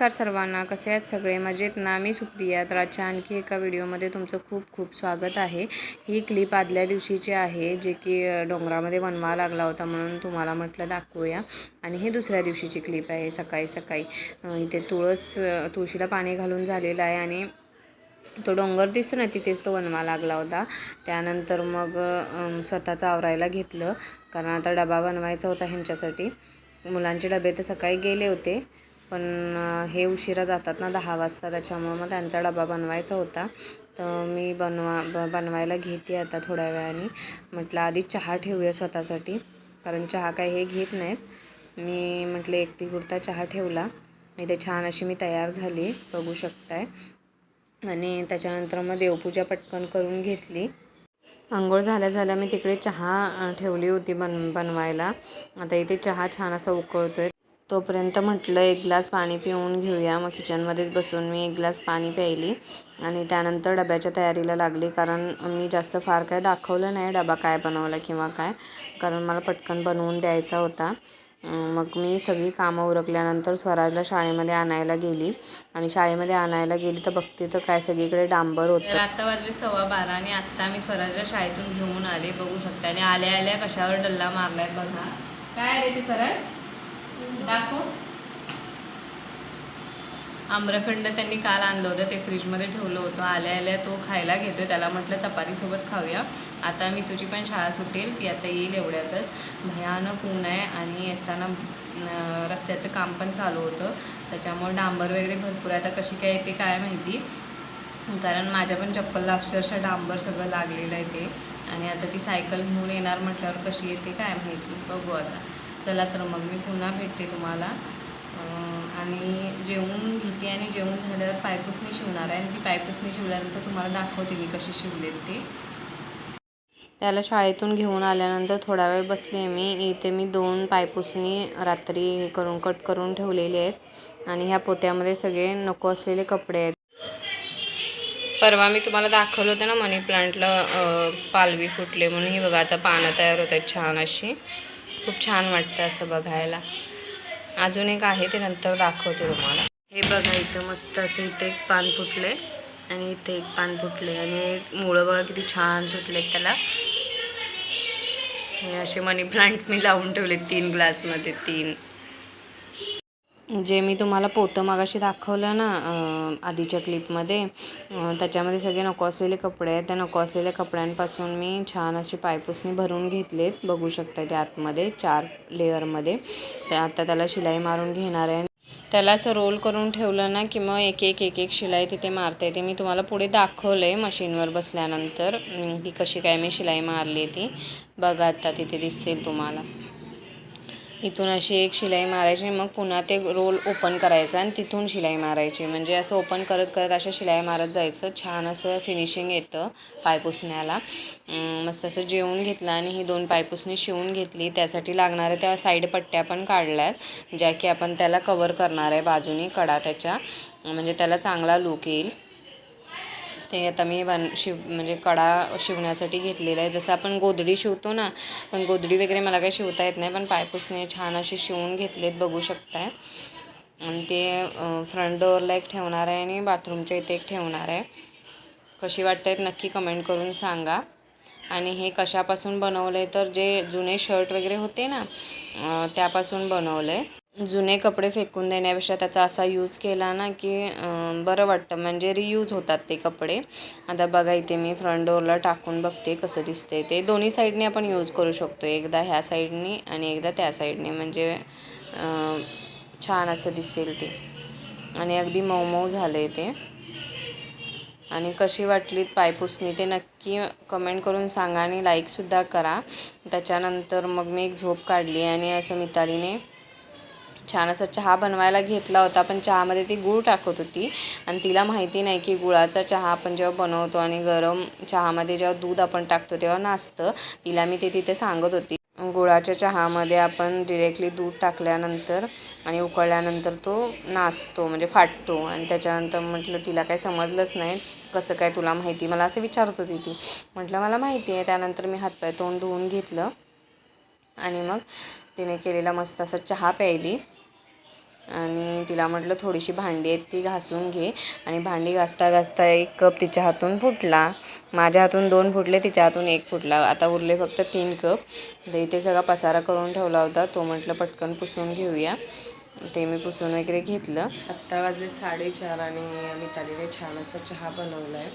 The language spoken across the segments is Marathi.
नमस्कार सर्वांना कसे आहेत सगळे? मजेत ना? मी सुप्रिया. तर आजच्या आणखी एका व्हिडिओमध्ये तुमचं खूप खूप स्वागत आहे. ही क्लिप आदल्या दिवशीची आहे जे की डोंगरामध्ये वनवा लागला होता म्हणून तुम्हाला म्हटलं दाखवूया. आणि हे दुसऱ्या दिवशीची क्लिप आहे सकाळी सकाळी. इथे तुळस तुळशीला पाणी घालून झालेलं आहे आणि तो डोंगर दिसतो ना तिथेच तो वनवा लागला होता. त्यानंतर मग स्वतःचं आवरायला घेतलं. कारण आता डबा बनवायचा होता ह्यांच्यासाठी. मुलांचे डबे तर सकाळी गेले होते. पण हे उशिरा जातात ना दहा वाजता त्याच्यामुळं मग त्यांचा डबा बनवायचा होता. तर मी बनवा ब बनवायला घेते आता थोड्या वेळाने. म्हटलं आधी चहा ठेवूया स्वतःसाठी कारण चहा काय हे घेत नाहीत. मी म्हटलं एकटी कुर्ता चहा ठेवला. इथे छान अशी मी तयार झाली बघू शकताय. आणि त्याच्यानंतर मग देवपूजा पटकन करून घेतली. आंघोळ झाल्या झाल्या मी तिकडे चहा ठेवली होती बन बनवायला. आता इथे चहा छान असा उकळतो आहे तोपर्यंत म्हटलं एक ग्लास पाणी पिऊन घेऊया. मग किचनमध्येच बसून मी एक ग्लास पाणी प्यायली आणि त्यानंतर डब्याच्या तयारीला लागली कारण मी जास्त फार काय दाखवलं नाही डबा काय बनवला किंवा काय कारण मला पटकन बनवून द्यायचा होता. मग मी सगळी कामं उरकल्यानंतर स्वराजला शाळेमध्ये आणायला गेली आणि शाळेमध्ये आणायला गेली तर बघते तर काय सगळीकडे डांबर होतं. आता वाजले सव्वा बारा आणि आत्ता मी स्वराजला शाळेतून घेऊन आले बघू शकता. आणि आल्या आल्या कशावर डल्ला मारलाय बघा. काय आले ते स्वराज? दाखव. आम्रखंड त्यांनी काल आणलं होतं ते फ्रीजमध्ये ठेवलं होतं. आल्या आल्या तो खायला घेतोय. त्याला म्हटलं चपातीसोबत खाऊया. आता मी तुझी पण शाळा सुटेल ती आता येईल एवढ्यातच. भयानक ऊन आहे आणि येताना रस्त्याचं काम पण चालू होतं. त्याच्यामुळे डांबर वगैरे भरपूर आहे. आता कशी काय येते काय माहिती. कारण माझ्या पण चप्पलला अक्षरशः डांबर सगळं लागलेलं आहे ते. आणि आता ती सायकल घेऊन येणार म्हटल्यावर कशी येते काय माहिती. बघू आता. चला तर मग मी पुन्हा भेटते तुम्हाला. आणि जेवून घेते आणि जेवून झाल्यावर पायपूसनी शिवणार आहे. आणि ती पायपूसनी शिवल्यानंतर तुम्हाला दाखवते मी कशी शिवलेत ते. त्याला शाळेतून घेऊन आल्यानंतर थोडा वेळ बसले मी. इथे मी दोन पायपुसणी रात्री हे करून कट करून ठेवलेले आहेत. आणि ह्या पोत्यामध्ये सगळे नको असलेले कपडे आहेत. परवा मी तुम्हाला दाखवलं होतं ना मनी प्लांटला पालवी फुटले म्हणून. ही बघा आता पानं तयार होत आहेत छान अशी. खूप छान वाटतं असं बघायला. अजून एक आहे ते नंतर दाखवते तुम्हाला. हे बघा इथं मस्त असं इथे एक पान फुटले आणि इथे एक पान फुटले आणि मुळं बघा किती छान सुटले त्याला. असे मनी प्लांट मी लावून ठेवले तीन ग्लासमध्ये तीन. जे मी तुम्हाला पोतं मागाशी दाखवलं ना आधीच्या क्लिपमध्ये त्याच्यामध्ये सगळे नको असलेले कपडे आहेत. त्या नको असलेल्या कपड्यांपासून मी छान अशी पायपुसणी भरून घेतलेत. बघू शकता ते आतमध्ये चार लेअरमध्ये. तर आता त्याला शिलाई मारून घेणार आहे. त्याला असं रोल करून ठेवलं ना की मग एक एक एक एक शिलाई तिथे मारता येते. मी तुम्हाला पुढे दाखवलं आहे मशीनवर बसल्यानंतर की कशी काय मी शिलाई मारली ती. बघा आता तिथे दिसतील तुम्हाला. इथून अशी एक शिलाई मारायची मग पुन्हा ते रोल ओपन करायचं आणि तिथून शिलाई मारायची. म्हणजे असं ओपन करत करत अशा शिलाई मारत जायचं. छान असं फिनिशिंग येतं पायपुसण्याला मस्त असं जेवून घेतलं आणि ही दोन पायपुसणी शिवून घेतली. त्यासाठी लागणाऱ्या त्या साईड पट्ट्या पण काढल्यात ज्या की आपण त्याला कवर करणार आहे बाजूनी कडा त्याच्या. म्हणजे त्याला चांगला लुक येईल. ते आता मी बन शिव म्हणजे कडा शिवण्यासाठी घेतलेला आहे. जसं आपण गोधडी शिवतो ना पण गोधडी वगैरे मला काही शिवता येत नाही पण पायपुसने छान असे शिवून घेतलेत बघू शकताय. आणि ते फ्रंट डोअरला एक ठेवणार आहे आणि बाथरूमच्या इथे एक ठेवणार आहे. कशी वाटतायत नक्की कमेंट करून सांगा. आणि हे कशापासून बनवलं आहे तर जे जुने शर्ट वगैरे होते ना त्यापासून बनवलं आहे जुने कपडे फेकून देण्यापेक्षा त्याचा असा यूज केला ना की बरं वाटतं. म्हणजे रियूज होतात ते कपडे. आता बघा इथे मी फ्रंट डोअरला टाकून बघते कसं दिसते ते. दोन्ही साईडने आपण यूज करू शकतो. एकदा ह्या साईडनी आणि एकदा त्या साईडने म्हणजे छान असं दिसेल ते. आणि अगदी मऊ मऊ झालं आहे ते. आणि कशी वाटली पायपुसणी ते नक्की कमेंट करून सांगा आणि लाईकसुद्धा करा. त्याच्यानंतर मग मी एक झोप काढली आणि असं मितालीने छान असा चहा बनवायला घेतला होता पण चहामध्ये ती गूळ टाकत होती. आणि तिला माहिती नाही की गुळाचा चहा आपण जेव्हा बनवतो आणि गरम चहामध्ये जेव्हा दूध आपण टाकतो तेव्हा नाचतं तिला मी ते तिथे सांगत होती. गुळाच्या चहामध्ये आपण डिरेक्टली दूध टाकल्यानंतर आणि उकळल्यानंतर तो नाचतो म्हणजे फाटतो. आणि त्याच्यानंतर म्हटलं तिला काही समजलंच नाही. कसं काय तुला माहिती? मला असं विचारत होती ती. म्हटलं मला माहिती आहे. त्यानंतर मी हातपाय तोंड धुवून घेतलं. आणि मग तिने केलेला मस्त असा चहा प्यायली. आणि तिला म्हटलं थोडीशी भांडी आहेत ती घासून घे. आणि भांडी घासता घासता एक कप तिच्या हातून फुटला. माझ्या हातून दोन फुटले तिच्या हातून एक फुटला. आता उरले फक्त तीन कप. तर इथे सगळा पसारा करून ठेवला होता. तो म्हटलं पटकन पुसून घेऊया. ते मी पुसून वगैरे घेतलं. आत्ता वाजले साडेचार आणि मितालीने छान असा चहा बनवला आहे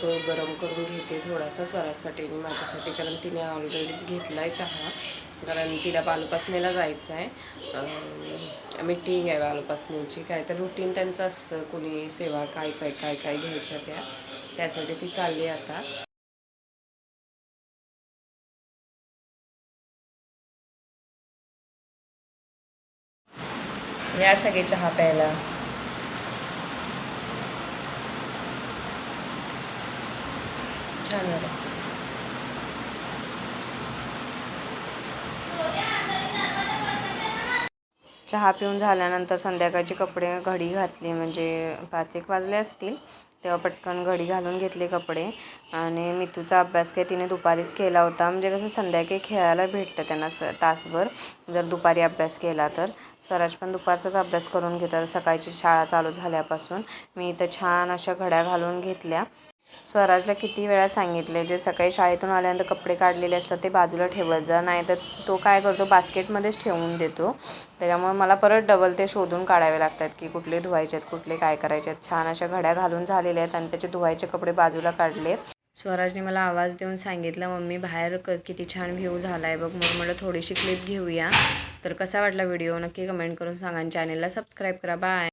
तो गरम करून घेते थोडासा स्वरासाठी आणि माझ्यासाठी कारण तिने ऑलरेडीच घेतला आहे चहा. कारण तिला बालपासनेला जायचं आहे मीटिंग आहे बालपासनेची काय तर रुटीन त्यांचं असतं. कोणी सेवा काय काय काय काय घ्यायच्या त्या. त्यासाठी ती चालली आता. या सगळे चहा प्यायला. छान झालं. चहा पिऊन झाल्यानंतर संध्याकाळचे कपडे घडी घातली म्हणजे पाच एक वाजले असतील तेव्हा पटकन घडी घालून घेतले कपडे. आणि मितूचा अभ्यास काही तिने दुपारीच केला होता. म्हणजे कसं संध्याकाळी खेळायला भेटतं त्यांना स तासभर. जर दुपारी अभ्यास केला तर. स्वराज पण दुपारचाच अभ्यास करून घेतो. सकाळची शाळा चालू झाल्यापासून. मी इथं छान अशा घड्या घालून घेतल्या. स्वराजला किती वेळा सांगितले जे सकाळी शाळेतून आल्यानंतर कपडे काढलेले असतात ते बाजूला ठेवत जा नाही तर तो काय करतो बास्केटमध्येच ठेवून देतो. त्याच्यामुळे मला परत डबल ते शोधून काढावे लागतात की कुठले धुवायचे आहेत कुठले काय करायचे आहेत. छान अशा घड्या घालून झालेल्या आहेत आणि त्याचे धुवायचे कपडे बाजूला काढले. स्वराजने मला आवाज देऊन सांगितलं मम्मी बाहेर क किती छान व्ह्यू झाला आहे बघ म्हणून म्हटलं थोडीशी क्लिप घेऊया. तर कसा वाटला व्हिडिओ नक्की कमेंट करून सांगा चॅनेलला सबस्क्राईब करा. बाय